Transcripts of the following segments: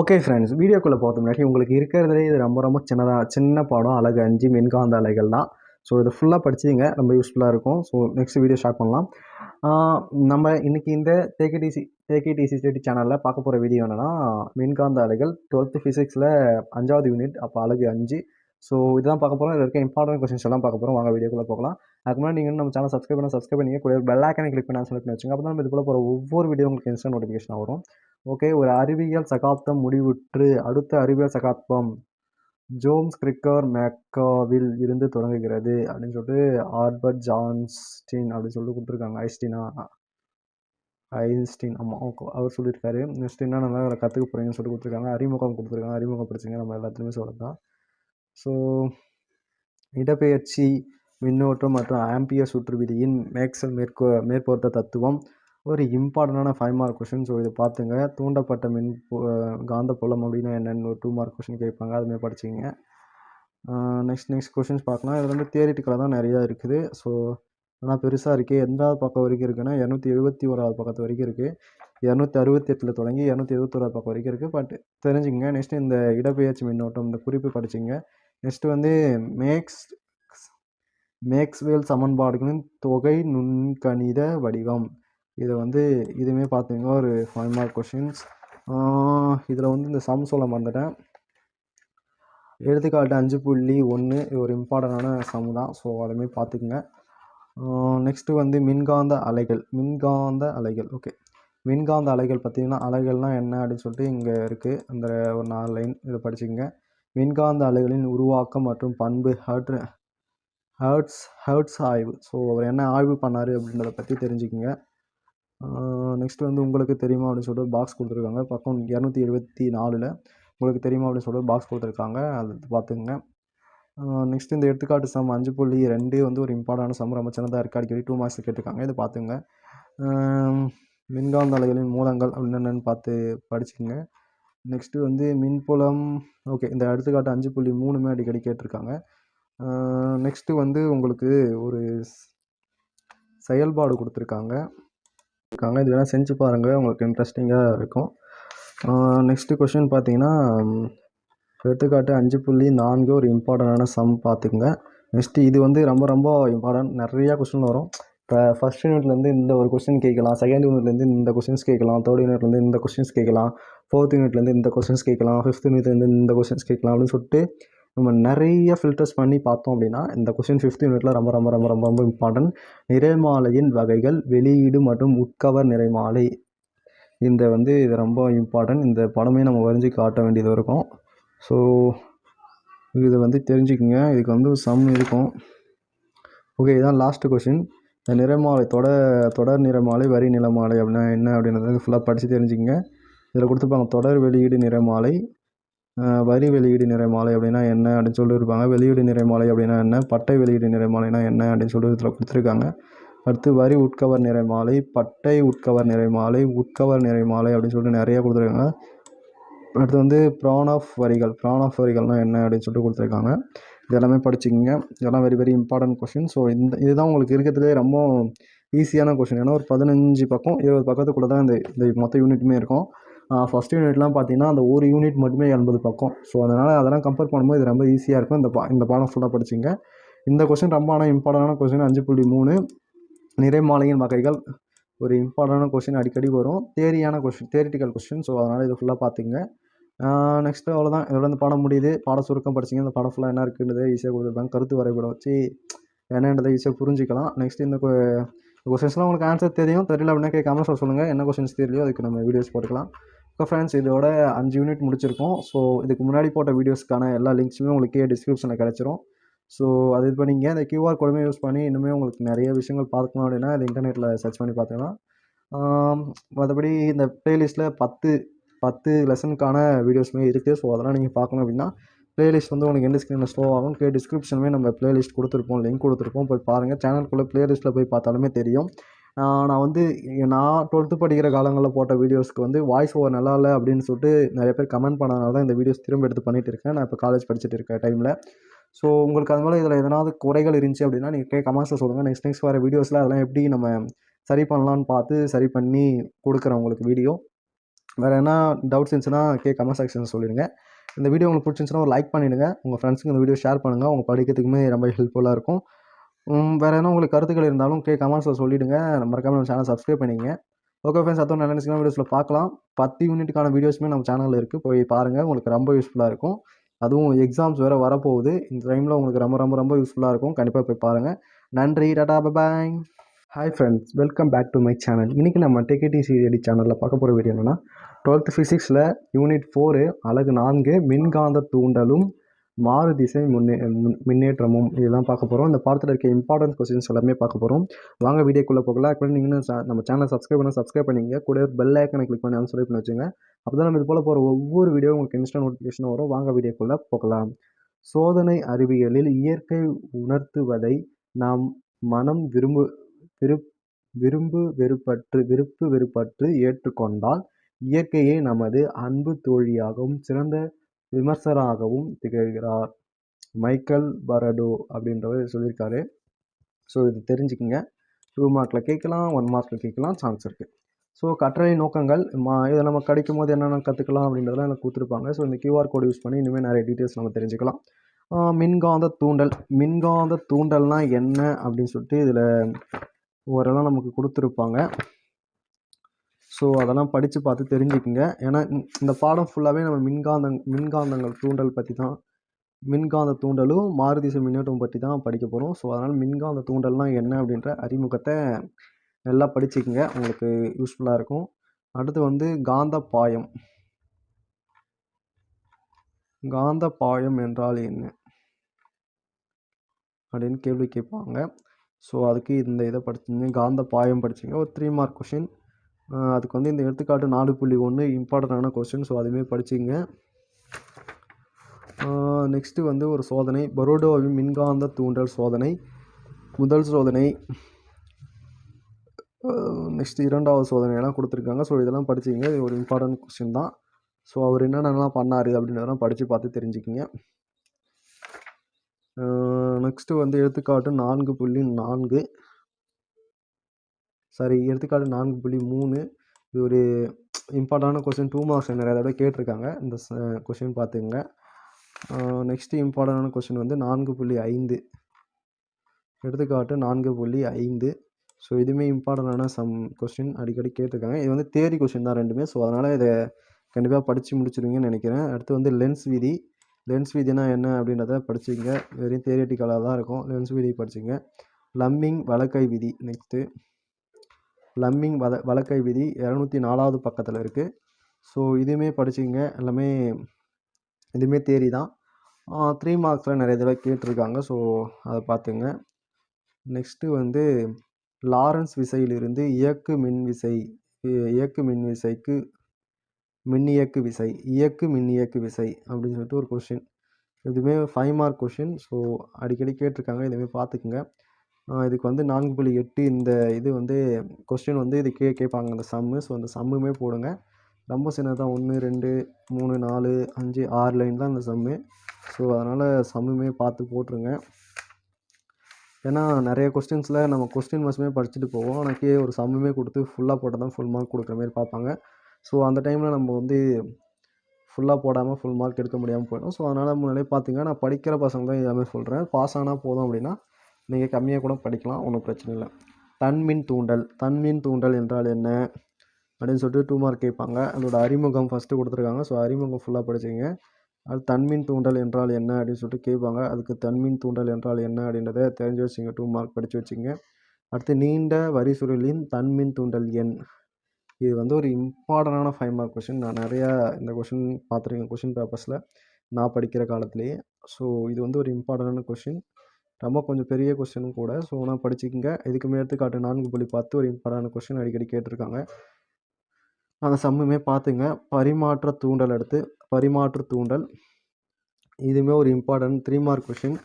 Okay friends வீடியோக்குள்ளே பார்த்த முன்னாடி உங்களுக்கு இருக்கிறதுலே இது ரொம்ப ரொம்ப சின்னதாக சின்ன பாடம் அழகு அஞ்சு மின்காந்த அலைகள் தான். ஸோ இது ஃபுல்லாக படிச்சிங்க ரொம்ப யூஸ்ஃபுல்லாக இருக்கும். ஸோ நெக்ஸ்ட் வீடியோ ஸ்டார்ட் பண்ணலாம். நம்ம இன்றைக்கி இந்த தேக்கடிசி தேக்கடிசி ஸ்டடி சேனலில் பார்க்க போகிற வீடியோ என்னென்னா மின்காந்த அலைகள் டுவெல்த்து ஃபிசிக்ஸில் அஞ்சாவது யூனிட் அப்போ அழகு அஞ்சு. ஸோ இதுதான் பார்க்க போகிறோம் இதில் இருக்க இம்பார்ட்டன்ட் கொஸ்டின்ஸ் எல்லாம் பார்க்க போகிறோம் வாங்க வீடியோக்குள்ளே போகலாம். அதுக்கு முன்னாடி நீங்கள் நம்ம சேனல் சப்ஸ்கிரைப் பண்ண சப்ஸ்கிரைப் பண்ணி கூட பெல் ஐக்கனை கிளிக் பண்ணி செலக்ட் பண்ணி வச்சுங்க அப்போ தான் நம்ம இது போல போகிற ஒவ்வொரு வீடியோ உங்களுக்கு இன்ஸ்டன்ட் நோட்டிஃபிகேஷன் வரும். ஓகே ஒரு அறிவியல் சகாப்தம் முடிவுற்று அடுத்த அறிவியல் சகாப்தம் ஜோம்ஸ் கிரிக்கர் மேக்காவில் இருந்து தொடங்குகிறது அப்படின்னு சொல்லிட்டு ஆல்பர்ட் ஜான்ஸ்டீன் அப்படின்னு சொல்லிட்டு கொடுத்துருக்காங்க ஐஸ்டீனா ஐன்ஸ்டீன் ஆமாம் ஓகே அவர் சொல்லியிருக்காரு. நெக்ஸ்ட் என்ன நல்லா கற்றுக்க போகிறீங்கன்னு சொல்லி கொடுத்துருக்காங்க அறிமுகம் கொடுத்துருக்காங்க அறிமுகம் படிச்சிங்க நம்ம எல்லாத்துலேயுமே சொல்லலாம் ஸோ இடப்பெயர்ச்சி மின்னோட்டம் மற்றும் ஆம்பியர் சுற்று விதியின் மேக்சல் மேற்கோ மேற்பொருத்த தத்துவம் ஒரு இம்பார்ட்டண்டான ஃபைவ் மார்க் கொஷின் ஸோ இதை பார்த்துங்க. தூண்டப்பட்ட மின் பு- காந்தப்புலம் அப்படின்னா என்னென்னு ஒரு டூ மார்க் கொஷின் கேட்பாங்க. அதுமாதிரி படிச்சிங்க நெக்ஸ்ட் நெக்ஸ்ட் கொஷின்ஸ் பார்க்கலாம். இதில் வந்து தியரிட்டிக்கலாக தான் நிறையா இருக்குது. ஸோ ஆனால் பெருசாக இருக்குது எந்தாவது பக்கம் வரைக்கும் இருக்குன்னா இரநூத்தி எழுபத்தி ஓராவது பக்கத்து வரைக்கும் இருக்குது இரநூத்தி அறுபத்தி எட்டில் தொடங்கி இரநூத்தி எழுபத்தோராது பக்கம் வரைக்கும் இருக்குது பட் தெரிஞ்சுங்க நெக்ஸ்ட்டு இந்த இடப்பெயர்ச்சி மின்னோட்டம் இந்த குறிப்பு படிச்சிங்க நெக்ஸ்ட்டு வந்து மேக்ஸ் மேக்ஸ்வேல் சமன்பாடுகளின் தொகை நுண்கணித வடிவம். இதை வந்து இதுவுமே பார்த்தீங்கன்னா ஒரு ஃபைவ் மார்க் கொஷின்ஸ் இதில் வந்து இந்த சம் சொல்ல மறந்துட்டேன். எடுத்துக்காட்டு அஞ்சு புள்ளி ஒன்று இது ஒரு இம்பார்ட்டண்டான சம் தான். ஸோ அதுமாரி பார்த்துக்குங்க. நெக்ஸ்ட்டு வந்து மின்காந்த அலைகள். மின்காந்த அலைகள். ஓகே மின்காந்த அலைகள் பார்த்திங்கன்னா அலைகள்னால் என்ன அப்படின்னு சொல்லிட்டு இங்கே இருக்குது அந்த ஒரு நாலு லைன் இதை படிச்சுக்கோங்க. மின்காந்த அலைகளின் உருவாக்கம் மற்றும் பண்பு ஹர்ட் ஹர்ட்ஸ் ஹர்ட்ஸ் ஆய்வு. ஸோ அவர் என்ன ஆய்வு பண்ணார் அப்படின்றத பற்றி தெரிஞ்சுக்கோங்க. நெக்ஸ்ட் வந்து உங்களுக்கு தெரியுமா அப்படின்னு சொல்லிட்டு பாக்ஸ் கொடுத்துருக்காங்க. பக்கம் இரநூத்தி எழுபத்தி நாலில் உங்களுக்கு தெரியுமா அப்படின்னு சொல்லிட்டு பாக்ஸ் கொடுத்துருக்காங்க. அது பார்த்துங்க நெக்ஸ்ட் இந்த எடுத்துக்காட்டு சம் அஞ்சு புள்ளி ரெண்டு வந்து ஒரு இம்பார்ட்டான சம். ரொம்ப சின்னதாக இருக்குது அடிக்கடி. டூ மார்க்ஸ் கேட்டிருக்காங்க. இதை பார்த்துங்க மின்காந்த அலைகளின் மூலங்கள் அப்படின்னு என்னென்னு பார்த்து படிச்சுங்க நெக்ஸ்ட்டு வந்து மின்புலம். ஓகே இந்த எடுத்துக்காட்டு அஞ்சு புள்ளி மூணுமே அடிக்கடி கேட்டிருக்காங்க. நெக்ஸ்ட்டு வந்து உங்களுக்கு ஒரு செயல்பாடு கொடுத்துருக்காங்க. இருக்காங்க. இது வேணால் செஞ்சு பாருங்கள் உங்களுக்கு இன்ட்ரெஸ்டிங்காக இருக்கும். நெக்ஸ்ட்டு கொஷின் பார்த்தீங்கன்னா எடுத்துக்காட்டு அஞ்சு புள்ளி நான்கு ஒரு இம்பார்ட்டண்டான சம் பார்த்துக்குங்க. நெக்ஸ்ட்டு இது வந்து ரொம்ப ரொம்ப இம்பார்ட்டன்ட் நிறையா கொஷின் வரும். இப்போ ஃபஸ்ட் யூனிட்லேருந்து இந்த ஒரு கொஸ்டின் கேட்கலாம். செகண்ட் யூனிட்லேருந்து இந்த கொஸ்டின்ஸ் கேட்கலாம். தேர்ட் யூனிட்லேருந்து இந்த கொஸ்டின்ஸ் கேட்கலாம். ஃபோர்த் யூனிட்லேருந்து இந்த கொஸ்டின்ஸ் கேட்கலாம். ஃபிஃப்த் யூனிட்லேருந்து இந்த கொஸ்டின்ஸ் கேட்கலாம் அப்படின்னு சொல்லிட்டு நம்ம நிறைய ஃபில்டர்ஸ் பண்ணி பார்த்தோம் அப்படின்னா இந்த கொஸ்டின் ஃபிஃப்த் யூனிட்டில் ரொம்ப ரொம்ப ரொம்ப ரொம்ப ரொம்ப இம்பார்ட்டன்ட் நிறைமாலையின் வகைகள் வெளியீடு மற்றும் உட்கவர் நிறைமாலை. இந்த வந்து இது ரொம்ப இம்பார்ட்டன்ட் இந்த படமே நம்ம வரைஞ்சி காட்ட வேண்டியது இருக்கும். ஸோ இது வந்து தெரிஞ்சுக்கங்க. இதுக்கு வந்து சம் இருக்கும். ஓகே இதான் லாஸ்ட்டு கொஷின் இந்த நிறமாலை தொடர் தொடர் நிறமாலை வரி நிறமாலை அப்படின்னா என்ன அப்படின்றத ஃபுல்லாக படித்து தெரிஞ்சுக்கங்க. இதில் கொடுத்துருப்பாங்க தொடர் வெளியீடு நிறமாலை. வரி வெளியீடு நிறமாலை அப்படின்னா என்ன அப்படின்னு சொல்லியிருப்பாங்க வெளியீடு நிறமாலை அப்படின்னா என்ன? பட்டை வெளியீடு நிறமாலைனா என்ன அப்படின்னு சொல்லி இதில் கொடுத்துருக்காங்க. அடுத்து வரி உட்கவர் நிறைமாலை பட்டை உட்கவர் நிறைமாலை உட்கவர் நிறைமாலை அப்படின்னு சொல்லிட்டு நிறைய கொடுத்துருக்காங்க. அடுத்து வந்து ப்ரான் ஆஃப் வரிகள் ப்ரான் ஆஃப் வரிகள்னால் என்ன அப்படின்னு சொல்லிட்டு கொடுத்துருக்காங்க. இது எல்லாமே படிச்சுக்கோங்க. இதெல்லாம் very very important question so இந்த இதுதான் உங்களுக்கு இருக்கிறதுலே ரொம்ப ஈஸியான கொஷின் ஏன்னா ஒரு பதினஞ்சு பக்கம் இருபது பக்கத்துக்குள்ளே தான் இந்த இந்த மொத்த யூனிட்டுமே இருக்கும். ஃபஸ்ட் யூனிட்லாம் பார்த்தீங்கன்னா அந்த ஒரு யூனிட் மட்டுமே எண்பது பக்கம். ஸோ அதனால் அதெல்லாம் கம்பேர் பண்ணும்போது இது ரொம்ப ஈஸியாக இருக்கும். இந்த பா இந்த பாடம் ஃபுல்லாக படிச்சிங்க. இந்த கொஷின் ரொம்ப ஆனால் இம்பார்ட்டண்டான கொஸ்டின் அஞ்சு புள்ளி மூணு. நிறைமாலையின் வகைகள். ஒரு இம்பார்ட்டண்டான கொஷின் அடிக்கடி வரும். தேரியான கொஷின் தேரிட்டிக்கல் கொஸ்டின் ஸோ அதனால் இது ஃபுல்லாக பார்த்துங்க. நெக்ஸ்ட்டு அவ்வளோதான் இதோட இந்த பாடம் முடியுது. பாட சுருக்கம் படிச்சிங்க. இந்த பாடம் ஃபுல்லாக என்ன இருக்குன்றதை ஈஸியாக கொடுத்துருப்பாங்க கருத்து வரைபடம் வச்சு என்னன்றதை ஈஸியாக புரிஞ்சிக்கலாம். நெக்ஸ்ட் இந்த கொஸ்டின்ஸ்லாம் உங்களுக்கு ஆன்சர் தெரியும். தெரியல அப்படின்னா கேட்காம சொல்லுங்கள் என்ன கொஷின்ஸ் தெரியலையோ அதுக்கு நம்ம வீடியோஸ் போட்டுக்கலாம். ஓகே ஃப்ரெண்ட்ஸ் இதோட அஞ்சு யூனிட் முடிச்சிருக்கோம். ஸோ இதுக்கு முன்னாடி போட்ட வீடியோஸ்க்கான எல்லா லிங்க்ஸுமே உங்களுக்கு டிஸ்கிரிப்ஷனில் கிடச்சிரும். ஸோ அது இது பண்ணிங்க இந்த கியூஆர் கோடுமே யூஸ் பண்ணி இன்னுமே உங்களுக்கு நிறைய விஷயங்கள் பார்க்கணும் அப்படின்னா அது இன்டர்நெட்டில் சர்ச் பண்ணி பார்த்துக்கலாம். மற்றபடி இந்த ப்ளேலிஸ்ட்டில் பத்து பத்து லெசனுக்கான வீடியோஸுமே இருக்குது ஸோ அதெல்லாம் நீங்கள் பார்க்கணும் அப்படின்னா ப்ளேலிஸ்ட் வந்து உங்களுக்கு எந்த ஸ்க்ரீனில் ஸ்லோ ஆகும்? கே டிஸ்கிரிப்ஷனுமே நம்ம ப்ளேலிஸ்ட் கொடுத்துருப்போம் லிங்க் கொடுத்துருப்போம். போய் பாருங்கள் சேனலுக்குள்ளே ப்ளேலிஸ்ட்டில் போய் பார்த்தாலுமே தெரியும். நான் வந்து நான் டுவெல்த்து படிக்கிற காலங்களில் போட்ட வீடியோஸ்க்கு வந்து வாய்ஸ் ஓவர் நல்லா இல்லை அப்படின்னு சொல்லிட்டு நிறைய பேர் கமெண்ட் பண்ணனால தான் இந்த வீடியோஸ் திரும்ப எடுத்து பண்ணிட்டு இருக்கேன். நான் இப்போ காலேஜ் படிச்சுட்டு இருக்க டைமில் ஸோ உங்களுக்கு அது மேலே இதில் எதனாவது குறைகள் இருந்துச்சு அப்படின்னா நீங்கள் கே கமெண்ட்ஸில் சொல்லுங்கள் நெக்ஸ்ட் நெக்ஸ்ட் வர வீடியோஸில் அதெல்லாம் எப்படி நம்ம சரி பண்ணலான்னு பார்த்து சரி பண்ணி கொடுக்குறேன் உங்களுக்கு வீடியோ வேறு என்ன டவுட்ஸ் இருந்துச்சுன்னா கே கமெண்ட் செக்ஷன் சொல்லிடுங்க. இந்த வீடியோ உங்களுக்கு பிடிச்சிருந்துச்சுன்னா ஒரு லைக் பண்ணிவிடுங்க உங்கள் ஃப்ரெண்ட்ஸுக்கு இந்த வீடியோ ஷேர் பண்ணுங்கள் அவங்க படிக்கிறதுக்குமே ரொம்ப ஹெல்ப்ஃபுல்லாக இருக்கும். வேறு என்ன உங்களுக்கு கருத்துக்கள் இருந்தாலும் கே கமெண்ட்ஸில் சொல்லிவிடுங்க மறக்காமல் நம்ம சேனல் சப்ஸ்கிரைப் பண்ணிங்க ஓகே ஃப்ரெண்ட்ஸ் அதுவும் நல்ல நினைச்சிங்கன்னா வீடியோஸில் பார்க்கலாம். பத்து யூனிட்டுக்கான வீடியோஸுமே நம்ம சேனலில் இருக்குது போய் பாருங்கள் உங்களுக்கு ரொம்ப யூஸ்ஃபுல்லாக இருக்கும். அதுவும் எக்ஸாம்ஸ் வேறு வரப்போகுது. இந்த டைமில் உங்களுக்கு ரொம்ப ரொம்ப ரொம்ப யூஸ்ஃபுல்லாக இருக்கும். கண்டிப்பாக போய் பாருங்கள் நன்றி. Tata bye hi friends welcome back to my channel இன்றைக்கி நம்ம டிகேடி சிடி சேனலில் பார்க்க போகிற வீடியோ என்னென்னா டுவெல்த் ஃபிசிக்ஸில் யூனிட் ஃபோரு அழகு நான்கு மின்காந்த தூண்டலும் மாறு திசை முன்னே முன்னேற்றமும் இதெல்லாம் பார்க்க போகிறோம் இந்த பாடத்தில் இருக்க இம்பார்ட்டன்ஸ் கொஸ்டின்ஸ் எல்லாமே பார்க்க போகிறோம் வாங்க வீடியோக்குள்ளே போகலாம். இப்போ நீங்கள் நம்ம சேனலை சப்ஸ்கிரைப் பண்ண சப்ஸ்கிரைப் பண்ணிங்க கூட பெல் ஐக்கனை கிளிக் பண்ணி சப்ஸ்கிரைப் பண்ணி வச்சுங்க அப்போ தான் நம்ம இது போல் போகிற ஒவ்வொரு வீடியோ உங்களுக்கு இன்ஸ்டா நோட்டிஃபிகேஷன் வரும். வாங்க வீடியோக்குள்ளே போகலாம். சோதனை அறிவியலில் இயற்கை உணர்த்துவதை நாம் மனம் விரும்பு விருப் விரும்பு வெறுப்பற்று விருப்பு வெறுப்பற்று ஏற்றுக்கொண்டால் இயற்கையை நமது அன்பு தோழியாகவும் சிறந்த விமர்சகராகவும் திகழ்கிறார். மைக்கேல் பரடோ அப்படின்றவர் சொல்லியிருக்காரு. ஸோ இது தெரிஞ்சுக்குங்க. டூ மார்க்கில் கேட்கலாம் ஒன் மார்க்கில் கேட்கலாம் சான்ஸ் இருக்குது ஸோ கற்றலை நோக்கங்கள் மா இதை நம்ம கிடைக்கும் போது என்னென்ன கற்றுக்கலாம் அப்படின்றதெல்லாம் எனக்கு கொடுத்துருப்பாங்க. ஸோ இந்த கியூஆர் கோடு யூஸ் பண்ணி இனிமேல் நிறைய டீட்டெயில்ஸ் நம்ம தெரிஞ்சுக்கலாம். மின்காந்த தூண்டல். மின்காந்த தூண்டல்னால் என்ன அப்படின்னு சொல்லிட்டு இதில் ஓரெல்லாம் நமக்கு கொடுத்துருப்பாங்க. ஸோ அதெல்லாம் படித்து பார்த்து தெரிஞ்சுக்குங்க. ஏன்னா இந்த- பாடம் ஃபுல்லாகவே நம்ம மின்காந்தங் மின்காந்தங்கள் தூண்டல் பற்றி தான் மின்காந்த தூண்டலும் மாறுதிசை மின்னோட்டம் பற்றி தான் படிக்க போகிறோம் ஸோ அதனால் மின்காந்த தூண்டல்னால் என்ன அப்படின்ற அறிமுகத்தை நல்லா படிச்சுக்கோங்க. உங்களுக்கு யூஸ்ஃபுல்லாக இருக்கும். அடுத்து வந்து காந்த பாயம் காந்த பாயம் என்றால் என்ன? அப்படின்னு கேள்வி கேட்பாங்க. ஸோ அதுக்கு இந்த இதை படிச்சிங்க. காந்த பாயம் படிச்சிங்க. ஒரு த்ரீ மார்க் கொஷின் அதுக்கு வந்து இந்த எடுத்துக்காட்டு நாலு புள்ளி ஒன்று இம்பார்ட்டண்டான கொஸ்டின் ஸோ அதுவுமே படிச்சிங்க. நெக்ஸ்ட்டு வந்து ஒரு சோதனை. பரோடோவின் மின்காந்த தூண்டல் சோதனை. முதல் சோதனை. நெக்ஸ்ட் இரண்டாவது சோதனையெல்லாம் கொடுத்துருக்காங்க. ஸோ இதெல்லாம் படிச்சிங்க. இது ஒரு இம்பார்ட்டன்ட் கொஸ்டின் தான். ஸோ அவர் என்னென்னலாம் பண்ணார் அப்படின்றதெல்லாம் படித்து பார்த்து தெரிஞ்சுக்கிங்க. நெக்ஸ்ட்டு வந்து எடுத்துக்காட்டு நான்கு புள்ளி நான்கு. சாரி எடுத்துக்காட்டு நான்கு புள்ளி மூணு. இது ஒரு இம்பார்ட்டான கொஸ்டின் டூ மார்க்ஸ் நிறைய தடவை கேட்டிருக்காங்க. இந்த கொஸ்டின் பார்த்துங்க நெக்ஸ்ட்டு இம்பார்ட்டண்டான கொஸ்டின் வந்து நான்கு புள்ளி ஐந்து. எடுத்துக்காட்டு நான்கு புள்ளி ஐந்து. ஸோ இதுவுமே இம்பார்ட்டண்டான சம் கொஸ்டின் அடிக்கடி கேட்டிருக்காங்க. இது வந்து தேரி கொஸ்டின் தான் ரெண்டுமே. ஸோ அதனால் இதை கண்டிப்பாக படித்து முடிச்சிருவீங்கன்னு நினைக்கிறேன். அடுத்து வந்து லென்ஸ் வீதி. லென்ஸ் வீதினா என்ன அப்படின்றத படிச்சுங்க வெறும் தேரியட்டிக்கலாக தான் இருக்கும். லென்ஸ் வீதி படிச்சுங்க லம்மிங் வழக்கை விதி. நெக்ஸ்ட்டு லம்மிங் வத வழக்கை விதி இரநூத்தி நாலாவது பக்கத்தில் இருக்குது ஸோ இதுவுமே படிச்சுங்க எல்லாமே இதுவுமே தேரி தான் த்ரீ மார்க்ஸில் நிறைய தடவை கேட்டிருக்காங்க. ஸோ அதை பார்த்துங்க. நெக்ஸ்ட்டு வந்து லாரன்ஸ் விசையிலிருந்து இயக்கு மின் விசை இயக்கு மின் விசைக்கு மின்னியக்கு விசை இயக்கு மின்னியக்கு விசை அப்படின்னு சொல்லிட்டு ஒரு கொஷின் இதுவுமே ஃபைவ் மார்க் கொஷின் ஸோ அடிக்கடி கேட்டிருக்காங்க. இதுவுமே பார்த்துக்குங்க. இதுக்கு வந்து நான்கு புள்ளி எட்டு இந்த இது வந்து கொஸ்டின் வந்து இது கே கேட்பாங்க அந்த சம்மு ஸோ அந்த சம்முமே போடுங்க. ரொம்ப சின்னதாக ஒன்று ரெண்டு மூணு நாலு அஞ்சு ஆறு லைன் தான் அந்த சம்மு ஸோ அதனால் சம்முமே பார்த்து போட்டுருங்க. ஏன்னா நிறைய கொஸ்டின்ஸில் நம்ம கொஸ்டின் மஸ்மே படிச்சுட்டு போவோம். ஆனால் கே ஒரு சம்முமே கொடுத்து ஃபுல்லாக போட்டால் தான் ஃபுல் மார்க் கொடுக்குற மாதிரி பார்ப்பாங்க. ஸோ அந்த டைமில் நம்ம வந்து ஃபுல்லாக போடாமல் ஃபுல் மார்க் எடுக்க முடியாமல் போயிடும். ஸோ அதனால் முன்னாடியே பார்த்தீங்க. நான் படிக்கிற பசங்க தான் எல்லாமே சொல்கிறேன் பாஸ் ஆனால் போதும் அப்படின்னா நீங்கள் கம்மியாக கூட படிக்கலாம் ஒன்றும் பிரச்சனை இல்லை. தன்மின் தூண்டல். தன்மின் தூண்டல் என்றால் என்ன? அப்படின்னு சொல்லிட்டு டூ மார்க் கேட்பாங்க. அதோட அறிமுகம் ஃபஸ்ட்டு கொடுத்துருக்காங்க. ஸோ அறிமுகம் ஃபுல்லாக படிச்சிங்க அது தன்மின் தூண்டல் என்றால் என்ன? அப்படின்னு சொல்லிட்டு கேட்பாங்க. அதுக்கு தன்மின் தூண்டல் என்றால் என்ன? அப்படின்றத தெரிஞ்சு வச்சுங்க டூ மார்க் படித்து வச்சுங்க அடுத்து நீண்ட வரி வரிசுருளின் தன்மின் தூண்டல் எண். இது வந்து ஒரு இம்பார்ட்டண்டான ஃபைவ் மார்க் கொஷின் நான் நிறையா இந்த கொஷின் பார்த்துருக்கேன். கொஷின் பேப்பர்ஸில் நான் படிக்கிற காலத்துலேயே. ஸோ இது வந்து ஒரு இம்பார்ட்டண்டான கொஷின் ரொம்ப கொஞ்சம் பெரிய கொஸ்டினும் கூட. ஸோ நான் படிச்சுக்கங்க. இதுக்கு மேல் எடுத்துக்காட்டு நான்கு புள்ளி பத்து ஒரு இம்பார்ட்டான கொஷின் அடிக்கடி கேட்டிருக்காங்க. அந்த சம்முமே பார்த்துங்க. பரிமாற்ற தூண்டல் எடுத்து பரிமாற்று தூண்டல். இதுவுமே ஒரு important three mark question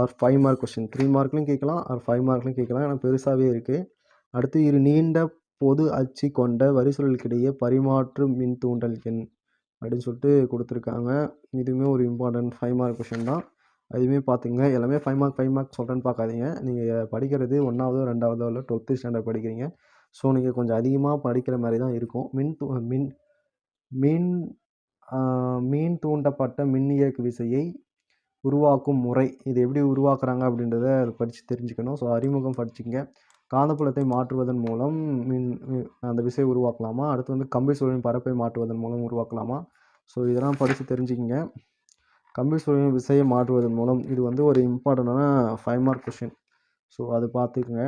or five mark question three மார்க்லையும் கேட்கலாம் ஆர் ஃபைவ் மார்க்லையும் கேட்கலாம். ஏன்னா பெருசாகவே இருக்குது அடுத்து இரு நீண்ட பொது அச்சு கொண்ட வரிசொல்களுக்கிடையே பரிமாற்று மின் தூண்டல் எண் அப்படின்னு சொல்லிட்டு கொடுத்துருக்காங்க. இதுவுமே ஒரு இம்பார்ட்டன்ட் ஃபைவ் மார்க் கொஷின் தான். அதுவுமே பார்த்துங்க எல்லாமே ஃபைவ் மார்க் ஃபைவ் மார்க் சொல்கிறேன்னு பார்க்காதீங்க. நீங்கள் படிக்கிறது ஒன்றாவதோ ரெண்டாவதோ இல்லை டுவெல்த்து ஸ்டாண்டர்ட் படிக்கிறீங்க. ஸோ நீங்கள் கொஞ்சம் அதிகமாக படிக்கிற மாதிரி தான் இருக்கும். மின் தூ மின் மின் மீன் தூண்டப்பட்ட மின் இயக்கு விசையை உருவாக்கும் முறை. இது எப்படி உருவாக்குறாங்க அப்படின்றத படித்து தெரிஞ்சுக்கணும். ஸோ அறிமுகம் படிச்சுங்க காந்தப்புலத்தை மாற்றுவதன் மூலம் மின் அந்த விசையை உருவாக்கலாமா? அடுத்து வந்து கம்பி சுழலின் பரப்பை மாற்றுவதன் மூலம் உருவாக்கலாமா? ஸோ இதெல்லாம் படித்து தெரிஞ்சுக்கிங்க. கம்பி சுழலின் விசையை மாற்றுவதன் மூலம் இது வந்து ஒரு இம்பார்ட்டண்டான ஃபைவ் மார்க் கொஷின் ஸோ அது பார்த்துக்குங்க.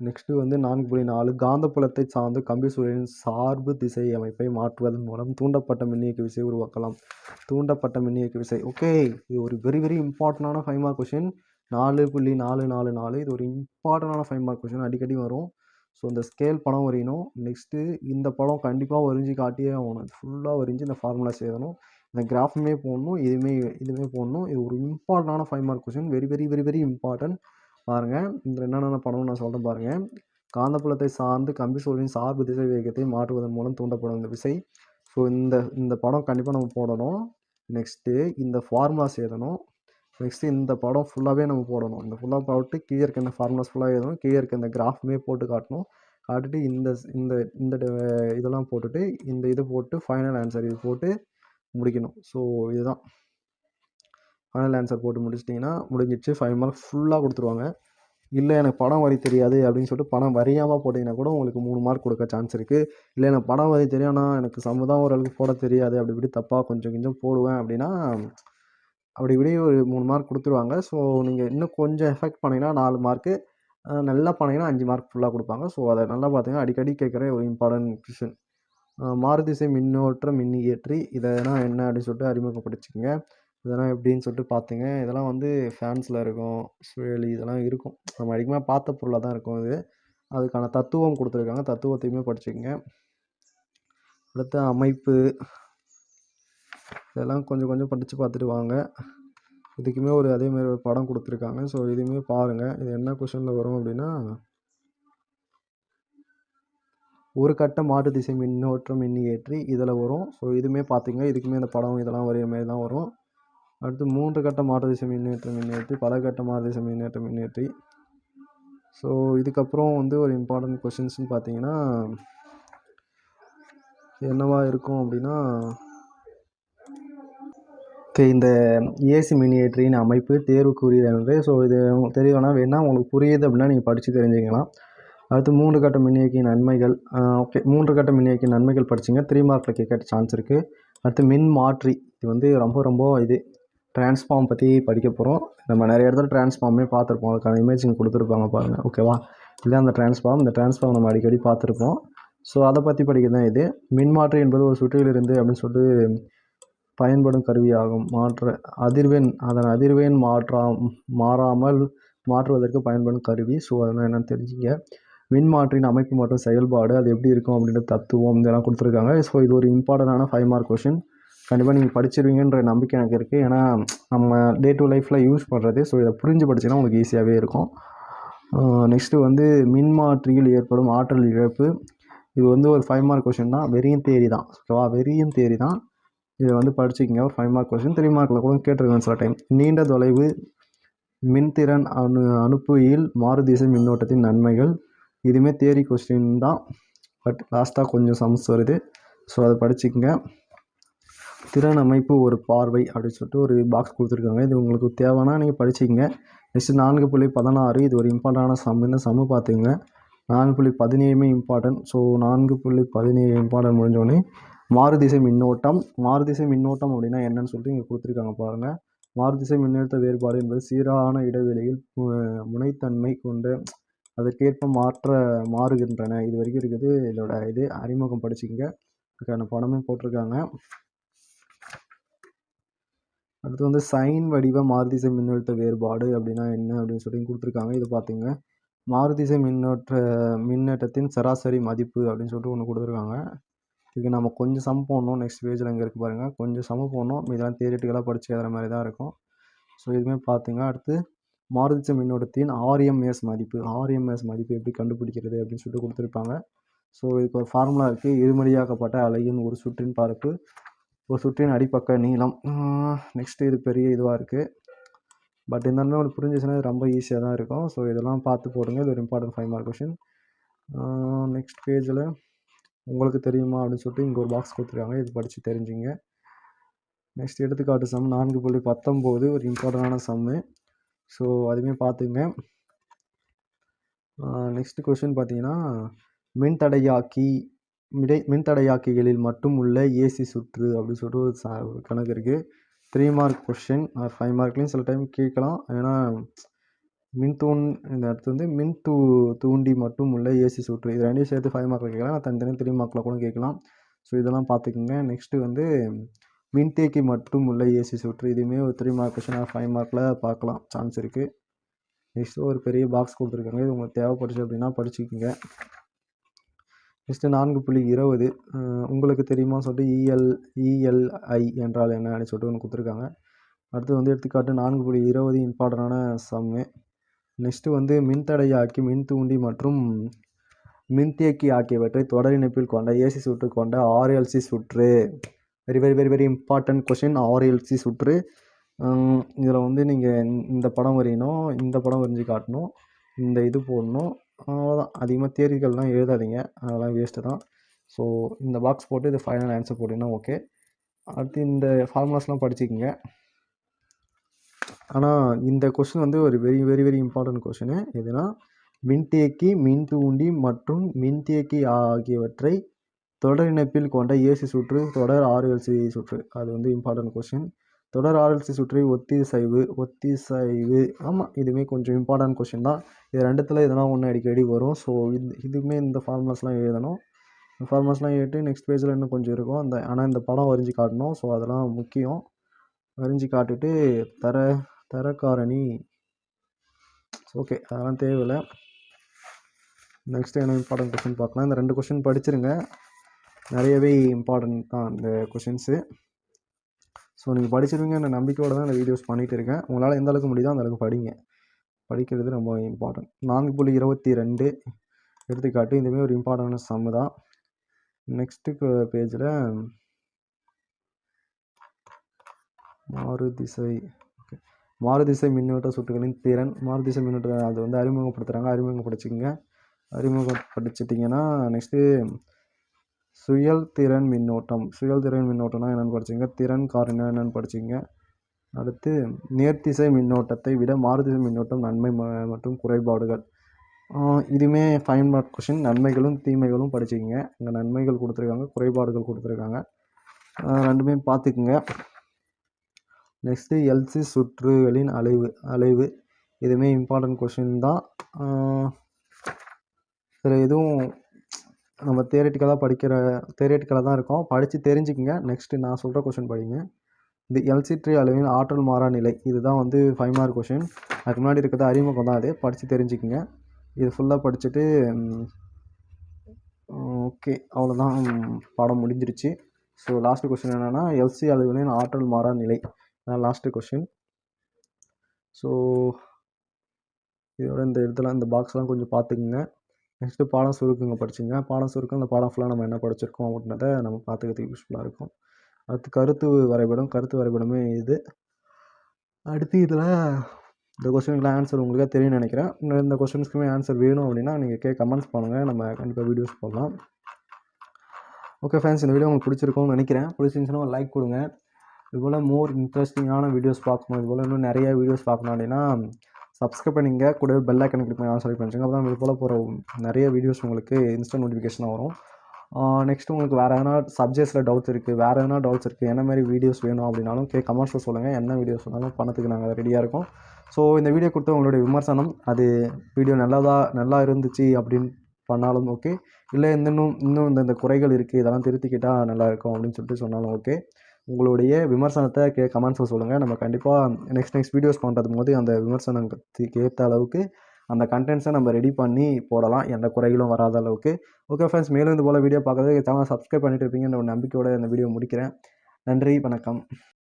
நெக்ஸ்ட்டு வந்து நான்கு புள்ளி நாலு. காந்தப்புலத்தை சார்ந்து கம்பி சூழலின் சார்பு திசை அமைப்பை மாற்றுவதன் மூலம் தூண்டப்பட்ட மின்னியக்கு விசை உருவாக்கலாம். தூண்டப்பட்ட மின்னியக்கு விசை. ஓகே இது ஒரு வெரி வெரி இம்பார்ட்டண்டான ஃபைவ் மார்க் கொஷின் நாலு புள்ளி நாலு நாலு நாலு. இது ஒரு இம்பார்ட்டண்டான ஃபைவ் மார்க் கொஷின் அடிக்கடி வரும். ஸோ இந்த ஸ்கேல் படம் வரையணும். நெக்ஸ்ட்டு இந்த படம் கண்டிப்பாக வரைஞ்சி காட்டியே ஆகணும். ஃபுல்லாக வரைஞ்சி இந்த ஃபார்முலா செய்யணும். இந்த கிராஃபுமே போடணும் இதுவுமே இதுவுமே போடணும். இது ஒரு இம்பார்ட்டண்டான five mark question very very very very important பாருங்கள் இந்த என்னென்ன படம்னு நான் சொல்கிறேன் பாருங்கள் காந்தப்புலத்தை சார்ந்து கம்பி சோழின் சார்பு திசை வேகத்தை மாற்றுவதன் மூலம் தூண்டப்படும் இந்த விசை. ஸோ இந்த இந்த படம் கண்டிப்பாக நம்ம போடணும். நெக்ஸ்ட்டு இந்த ஃபார்முலாஸ் எழுதணும் நெக்ஸ்ட்டு இந்த படம் ஃபுல்லாகவே நம்ம போடணும். இந்த ஃபுல்லாக போட்டு கீழே இருக்க இந்த ஃபார்முலாஸ் ஃபுல்லாக எழுதணும். கீழே இருக்க இந்த கிராஃபுமே போட்டு காட்டணும். காட்டிட்டு இந்த இந்த இந்த இதெல்லாம் போட்டுட்டு இந்த இது போட்டு ஃபைனல் ஆன்சர் இது போட்டு முடிக்கணும். ஸோ இதுதான். ஃபைனல் ஆன்சர் போட்டு முடிச்சிட்டிங்கன்னா முடிஞ்சிடுச்சு. ஃபைவ் மார்க் ஃபுல்லாக கொடுத்துருவாங்க. இல்லை எனக்கு படம் வரி தெரியாது அப்படின்னு சொல்லிட்டு படம் வரியாமல் போட்டிங்கன்னா கூட உங்களுக்கு மூணு மார்க் கொடுக்க சான்ஸ் இருக்குது இல்லை எனக்கு படம் வரி தெரியும்னா எனக்கு சம்மதம் ஓரளவுக்கு போட தெரியாது. அப்படி இப்படி தப்பாக கொஞ்சம் கொஞ்சம் போடுவேன் அப்படின்னா அப்படி இப்படி ஒரு மூணு மார்க் கொடுத்துருவாங்க. ஸோ நீங்கள் இன்னும் கொஞ்சம் எஃபெக்ட் பண்ணிங்கன்னா நாலு மார்க்கு நல்லா பண்ணிங்கன்னா அஞ்சு மார்க் ஃபுல்லாக கொடுப்பாங்க. ஸோ அதை நல்லா பார்த்தீங்கன்னா அடிக்கடி கேட்குற ஒரு இம்பார்ட்டன்ட் கொஷின் மாறுதிசை மின்னோற்ற மின்னியற்றி இதெல்லாம் என்ன அப்படின்னு சொல்லிட்டு அறிமுகப்படுத்திக்கங்க. இதெல்லாம் எப்படின்னு சொல்லிட்டு பார்த்துங்க. இதெல்லாம் வந்து ஃபேன்ஸில் இருக்கும் சுழலி இதெல்லாம் இருக்கும். நம்ம அதிகமாக பார்த்த பொருளாக தான் இருக்கும் இது அதுக்கான தத்துவம் கொடுத்துருக்காங்க. தத்துவத்தையுமே படிச்சுக்கங்க. அடுத்த அமைப்பு. இதெல்லாம் கொஞ்சம் கொஞ்சம் படித்து பார்த்துட்டு வாங்க. இதுக்குமே ஒரு அதேமாதிரி ஒரு படம் கொடுத்துருக்காங்க. ஸோ இதுவுமே பாருங்கள் இது என்ன கொஷனில் வரும் அப்படின்னா ஒரு கட்ட மாற்று திசை மின்னோட்டம் மின்னியேற்றி இதில் வரும். ஸோ இதுவுமே பார்த்திங்க இதுக்குமே இந்த படம் இதெல்லாம் வரைய மாதிரி தான் வரும். அடுத்து மூன்று கட்ட மாற்று திசை மின்னேற்றம் மின்னேற்றி பல கட்ட மாற்று திசை மின்னேற்றம் மின்னேற்றி ஸோ இதுக்கப்புறம் வந்து ஒரு இம்பார்ட்டன்ட் கொஷின்ஸ்னு பார்த்தீங்கன்னா என்னவா இருக்கும் அப்படின்னா ஓகே இந்த ஏசி மினியேட்டரின் அமைப்பு தேர்வுக்குரியது ஸோ இது உங்களுக்கு தெரியணும்னா வேணால் உங்களுக்கு புரியுது அப்படின்னா நீங்கள் படித்து தெரிஞ்சுக்கலாம். அடுத்து மூன்று கட்ட மின்னியக்கியின் நன்மைகள் ஓகே மூன்று கட்ட மின்னியக்கியின் நன்மைகள் படிச்சிங்க. த்ரீ மார்க்கில் கேட்க சான்ஸ் இருக்குது அடுத்து மின் மாற்றி இது வந்து ரொம்ப ரொம்ப இது டிரான்ஸ்ஃபார்ம் பற்றி படிக்க போகிறோம் நம்ம நிறைய இடத்துல டிரான்ஸ்ஃபார்மே பார்த்துருப்போம். அதுக்கான இமேஜிங் கொடுத்துருப்பாங்க பாருங்கள் ஓகேவா இதுதான் அந்த டிரான்ஸ்ஃபார்ம் இந்த டிரான்ஸ்ஃபார்ம் நம்ம அடிக்கடி பார்த்துருப்போம். ஸோ அதை பற்றி படிக்க தான் இது மின்மாற்றி என்பது ஒரு சுற்றிலிருந்து அப்படின்னு சொல்லிட்டு பயன்படும் கருவியாகும். மாற்ற அதிர்வெண் அதன் அதிர்வெண் மாற்றா மாறாமல் மாற்றுவதற்கு பயன்படும் கருவி. ஸோ அதெல்லாம் என்னென்னு தெரிஞ்சுங்க. மின்மாற்றின் அமைப்பு மற்றும் செயல்பாடு அது எப்படி இருக்கும் அப்படின்ற தத்துவம் இதெல்லாம் கொடுத்துருக்காங்க. ஸோ இது ஒரு இம்பார்ட்டண்டான ஃபைவ் மார்க் கொஷின் கண்டிப்பாக நீங்கள் படிச்சிருவீங்கன்ற நம்பிக்கை எனக்கு இருக்குது ஏன்னா நம்ம டே டு லைஃப்பில் யூஸ் பண்ணுறது ஸோ இதை புரிஞ்சு படிச்சிங்கன்னா உங்களுக்கு ஈஸியாகவே இருக்கும். நெக்ஸ்ட்டு வந்து மின்மாற்றியில் ஏற்படும் ஆற்றல் இழப்பு. இது வந்து ஒரு ஃபைவ் மார்க் கொஷின் தான். வெறியும் தேரி தான். ஓகேவா வெறியும் தேரி தான். இதை வந்து படிச்சுக்கிங்க. ஒரு ஃபைவ் மார்க் கொஷின் த்ரீ மார்க்கில் கூட கேட்டிருக்கேன் சில டைம் நீண்ட தொலைவு மின்திறன் அணு அனுப்புயில் மாறுதிசை மின்னோட்டத்தின் நன்மைகள். இதுவுமே தேரி கொஸ்டின் தான். பட் லாஸ்ட்டாக கொஞ்சம் சம்ஸ் வருது. ஸோ அதை படிச்சுக்கங்க. திறன் அமைப்பு ஒரு பார்வை அப்படின்னு சொல்லிட்டு ஒரு பாக்ஸ் கொடுத்துருக்காங்க. இது உங்களுக்கு தேவைன்னா நீங்கள் படிச்சிக்கங்க. நெக்ஸ்ட்டு நான்கு புள்ளி பதினாறு இது ஒரு இம்பார்ட்டண்டான சம் இந்த சம்மு பார்த்துங்க நான்கு புள்ளி பதினேழுமே இம்பார்ட்டன்ட் ஸோ நான்கு புள்ளி பதினேழு இம்பார்ட்டன்ட் முடிஞ்சோடனே மாறுதிசை மின்னோட்டம். மாறுதிசை மின்னோட்டம் அப்படின்னா என்னன்னு சொல்லிட்டு இங்கே கொடுத்துருக்காங்க பாருங்கள் மாறுதிசை மின்னழுத்த வேறுபாடு என்பது சீரான இடைவெளியில் முனைத்தன்மை கொண்டு அதற்கேற்ப மாற்ற மாறுகின்றன. இது வரைக்கும் இருக்குது. இதோட இது அறிமுகம் படிச்சுக்கங்க. அதுக்கான படமும் போட்டிருக்காங்க. அடுத்து வந்து சைன் வடிவ மாறுதிசை மின்னழுத்த வேறுபாடு அப்படின்னா என்ன அப்படின்னு சொல்லி கொடுத்துருக்காங்க. இது பார்த்துங்க. மாறுதிசை மின்னோட்ட மின்னேற்றத்தின் சராசரி மதிப்பு அப்படின்னு சொல்லிட்டு ஒன்று கொடுத்துருக்காங்க. இதுக்கு நம்ம கொஞ்சம் சம் போடணும். நெக்ஸ்ட் பேஜில் இங்கே இருக்குது பாருங்கள் கொஞ்சம் சம போடணும். இதெல்லாம் தியரிட்டிக்கலாக படித்து எழுதுகிற மாதிரி தான் இருக்கும். ஸோ இதுவுமே பார்த்துங்க. அடுத்து மாறுதிசை மின்னோட்டத்தின் ஆர்எம்எஸ் மதிப்பு ஆர்எம்எஸ் மதிப்பு எப்படி கண்டுபிடிக்கிறது அப்படின்னு சொல்லிட்டு கொடுத்துருப்பாங்க. ஸோ இதுக்கு ஒரு ஃபார்முலா இருக்குது இருமடியாக்கப்பட்ட அலையின் ஒரு சுற்றின் பரப்பு ஒரு சுற்றின் அடிப்பக்க நீளம். நெக்ஸ்ட்டு இது பெரிய இதுவாக இருக்குது பட் இருந்தாலுமே உங்களுக்கு புரிஞ்சிச்சுன்னா இது ரொம்ப ஈஸியாக தான் இருக்கும். ஸோ இதெல்லாம் பார்த்து போடுங்க. இது ஒரு important five mark question next பேஜில் உங்களுக்கு தெரியுமா அப்படின்னு சொல்லிட்டு இங்கே ஒரு பாக்ஸ் கொடுத்துருக்காங்க. இது படித்து தெரிஞ்சுங்க. நெக்ஸ்ட் எடுத்துக்காட்டு சம் நான்கு புள்ளி பத்தொம்போது ஒரு இம்பார்ட்டண்டான சம்மு ஸோ அதுவுமே பார்த்துங்க. நெக்ஸ்ட் கொஷின் பார்த்தீங்கன்னா மின்தடையாக்கி மிடை மின்தடையாக்கிகளில் மட்டும் உள்ள ஏசி சுற்று அப்படின்னு சொல்லிட்டு ஒரு ச கணக்கு இருக்குது three mark question or five மார்க்லேயும் சில டைம் கேட்கலாம். ஏன்னா மின் தூண் இந்த இடத்துல வந்து மின் தூ தூண்டி மட்டும் உள்ள ஏசி சுற்று. இது ரெண்டையும் சேர்த்து ஃபைவ் மார்க்கில் கேட்கலாம். நான் தனித்தனி த்ரீ மார்க்கில் கூட கேட்கலாம். ஸோ இதெல்லாம் பார்த்துக்குங்க. நெக்ஸ்ட்டு வந்து மின்தேக்கி மட்டும் உள்ள ஏசி சுற்று. இதுவுமே ஒரு three mark question or five மார்க்கில் பார்க்கலாம். சான்ஸ் இருக்குது நெக்ஸ்ட்டு ஒரு பெரிய பாக்ஸ் கொடுத்துருக்காங்க. இது உங்களுக்கு தேவைப்படுச்சு அப்படின்னா படிச்சுக்கோங்க. நெக்ஸ்ட்டு நான்கு புள்ளி இருபது. உங்களுக்கு தெரியுமா சொல்லிட்டு இஎல் இஎல்ஐ என்றால் என்ன அப்படின்னு சொல்லிட்டு ஒன்று கொடுத்துருக்காங்க. அடுத்து வந்து எடுத்துக்காட்டு நான்கு புள்ளி இருபது இம்பார்ட்டண்டான சம்மு நெக்ஸ்ட்டு வந்து மின்தடையாக்கி மின் தூண்டி மற்றும் மின்தேக்கி ஆகியவற்றை தொடர் இணைப்பில் கொண்ட ஏசி சுற்று கொண்ட ஆர்எல்சி சுற்று. Very very very very important question RLC சுற்று. இதில் வந்து நீங்கள் இந்த படம் வரையணும் இந்த படம் வரைஞ்சி காட்டணும் இந்த இது போடணும். அவ்வளோதான் அதிகமாக தேர்வுகள்லாம் எழுதாதீங்க. அதெல்லாம் வேஸ்ட்டு தான். ஸோ இந்த பாக்ஸ் போட்டு இது ஃபைனல் ஆன்சர் போட்டிங்கன்னா ஓகே அடுத்து இந்த ஃபார்முலாஸ்லாம் படிச்சுக்கோங்க. ஆனால் இந்த கொஷின் வந்து ஒரு very very very important question எதுனா மின்தேக்கி மின் தூண்டி மற்றும் மின்தேக்கி ஆகியவற்றை தொடர் இணைப்பில் கொண்ட ஏசி சுற்று தொடர் ஆர்எல்சி சுற்று. அது வந்து இம்பார்ட்டன்ட் கொஷின் தொடர் ஆர்எல்சி சுற்றி ஒத்திசைவு ஒத்திசைவு. ஆமாம் இதுவுமே கொஞ்சம் இம்பார்ட்டன்ட் கொஷின் தான். இது ரெண்டுத்தில் எதனா ஒன்று அடிக்கடி வரும். ஸோ இது இதுவுமே இந்த ஃபார்முலாஸ்லாம் எழுதணும். இந்த ஃபார்முலாஸ்லாம் எழுதிட்டு நெக்ஸ்ட் பேஜில் இன்னும் கொஞ்சம் இருக்கும். அந்த ஆனால் இந்த படம் வரைஞ்சி காட்டணும். ஸோ அதெல்லாம் முக்கியம். வரைஞ்சி காட்டிட்டு தர தரக்காரணி. ஓகே அதெல்லாம் தேவையில்லை. நெக்ஸ்ட் என்ன இம்பார்ட்டன்ட் கொஷின் பார்க்கலாம். இந்த ரெண்டு கொஷின் படிச்சிருங்க. நிறையவே இம்பார்ட்டன்ட் தான் இந்த கொஷின்ஸு ஸோ நீங்கள் படிச்சிருவீங்கன்ற நம்பிக்கையோடு தான் இந்த வீடியோஸ் பண்ணிகிட்டு இருக்கேன். உங்களால் எந்த அளவுக்கு முடியுதோ அந்த அளவுக்கு படிங்க. படிக்கிறது ரொம்ப இம்பார்ட்டன்ட் நான்கு புள்ளி இருபத்தி ரெண்டு எடுத்துக்காட்டு இதுவுமே ஒரு இம்பார்ட்டன்டான சம்மு தான். நெக்ஸ்ட்டு பேஜில் மாறுதிசை. ஓகே மாறுதிசை மின்னோட்ட சுட்டுகளின் திறன். மாறுதிசை மின்னோட்ட அது வந்து அறிமுகப்படுத்துகிறாங்க அறிமுகப்படுத்திக்கங்க. அறிமுகப்படுத்திட்டிங்கன்னா நெக்ஸ்ட்டு சுயல் திறன் மின்னோட்டம். சுயல் திறன் மின்னோட்டம்னா என்னென்னு படிச்சிங்க திறன் காரணம் என்னென்னு படிச்சிங்க அடுத்து நேர்த்திசை மின்னோட்டத்தை விட மாறுதிசை மின்னோட்டம் நன்மை மற்றும் குறைபாடுகள். இதுவுமே ஃபைன் மார்க் கொஷின் நன்மைகளும் தீமைகளும் படிச்சிக்கிங்க. இங்கே நன்மைகள் கொடுத்துருக்காங்க குறைபாடுகள் கொடுத்துருக்காங்க. ரெண்டுமே பார்த்துக்குங்க. நெக்ஸ்ட்டு எல்சி சுற்றுகளின் அலைவு அலைவு. இதுவுமே இம்பார்ட்டன்ட் கொஷின் தான். சரி எதுவும் நம்ம தியரட்டிக்கலாக படிக்கிற தியரட்டிக்கலாக தான் இருக்கோம். படித்து தெரிஞ்சுக்கங்க. நெக்ஸ்ட்டு நான் சொல்கிற கொஷின் படிங்க. இந்த எல்சிட்ரி அளவின் ஆற்றல் மாறா நிலை இதுதான் வந்து ஃபைவ் மார்க் கொஷின் அதுக்கு முன்னாடி இருக்கிறது அறிமுகம் தான் அது. படித்து தெரிஞ்சுக்கங்க. இது ஃபுல்லாக படிச்சுட்டு ஓகே அவ்வளோதான் பாடம் முடிஞ்சிருச்சு. ஸோ லாஸ்ட்டு கொஷின் என்னென்னா எல்சி அளவின் ஆற்றல் மாறா நிலை. அதான் லாஸ்ட்டு கொஷின் ஸோ இதோட இந்த இடத்துல இந்த பாக்ஸ்லாம் கொஞ்சம் பார்த்துக்குங்க. நெக்ஸ்ட்டு பாடம் சுருக்கங்க படிச்சுங்க பாடம் சுருக்கம் அந்த பாடம் ஃபுல்லாக நம்ம என்ன படிச்சிருக்கோம் அப்படின்றத நம்ம பார்த்துக்கிறதுக்கு யூஸ்ஃபுல்லாக இருக்கும். அடுத்து கருத்து வரைபடம் கருத்து வரைபடமே இது. அடுத்து இதில் இந்த கொஸ்டினுக்குலாம் ஆன்சர் உங்களுக்கு தெரியும்னு நினைக்கிறேன். இந்த கொஸ்டின்ஸ்க்குமே ஆன்சர் வேணும் அப்படின்னா நீங்கள் கே கமெண்ட்ஸ் பண்ணுங்கள் நம்ம கண்டிப்பாக வீடியோஸ் போடலாம். ஓகே ஃப்ரெண்ட்ஸ் இந்த வீடியோ உங்களுக்கு பிடிச்சிருக்கும்னு நினைக்கிறேன். பிடிச்சிருந்துச்சுன்னா ஒரு லைக் கொடுங்க. இதுபோல் மோர் இன்ட்ரெஸ்டிங்கான வீடியோஸ் பார்க்கணும். இதுபோல் இன்னும் நிறைய வீடியோஸ் பார்க்கணும் அப்படின்னா சப்ஸ்கிரைப் பண்ணிங்க. கூடவே பெல் ஐக்கன் கிளிக் பண்ணி ஆன்சர் பண்ணிச்சுங்க அப்போ தான் இது போல் போகிற நிறைய வீடியோஸ் உங்களுக்கு இன்ஸ்டன்ட் நோட்டிஃபிகேஷனாக வரும். நெக்ஸ்ட் உங்களுக்கு வேறு எதனா சப்ஜெக்ட்ஸில் டவுட்ஸ் இருக்குது வேறு எதனா டவுட்ஸ் இருக்குது என்ன மாதிரி வீடியோஸ் வேணும் அப்படின்னாலும் கே கமெண்ட்ஸில் சொல்லுங்கள் என்ன வீடியோஸ் வேணாலும் பண்ணதுக்கு நாங்கள் ரெடியாக இருக்கோம். ஸோ இந்த வீடியோ கொடுத்த உங்களுடைய விமர்சனம் அது வீடியோ நல்லதாக நல்லா இருந்துச்சு அப்படின்னு பண்ணாலும் ஓகே இல்லை இன்னும் இன்னும் இந்த குறைகள் இருக்குது இதெல்லாம் திருத்திக்கிட்டால் நல்லாயிருக்கும் அப்படின்னு சொல்லிட்டு சொன்னாலும் ஓகே உங்களுடைய விமர்சனத்தை கே கமெண்ட்ஸில் சொல்லுங்கள் நம்ம கண்டிப்பாக நெக்ஸ்ட் நெக்ஸ்ட் வீடியோஸ் பண்ணுறது போது அந்த விமர்சனத்துக்கு ஏற்ற அளவுக்கு அந்த கண்டென்ட்ஸை நம்ம ரெடி பண்ணி போடலாம். எந்த குறைகளும் வராத அளவுக்கு. ஓகே ஃப்ரெண்ட்ஸ் மேலும் இது போல் வீடியோ பார்க்குறதுக்கு சேனல் சப்ஸ்கிரைப் பண்ணிட்டு இருப்பீங்கன்ற ஒரு நம்பிக்கையோட இந்த வீடியோ முடிக்கிறேன். நன்றி வணக்கம்.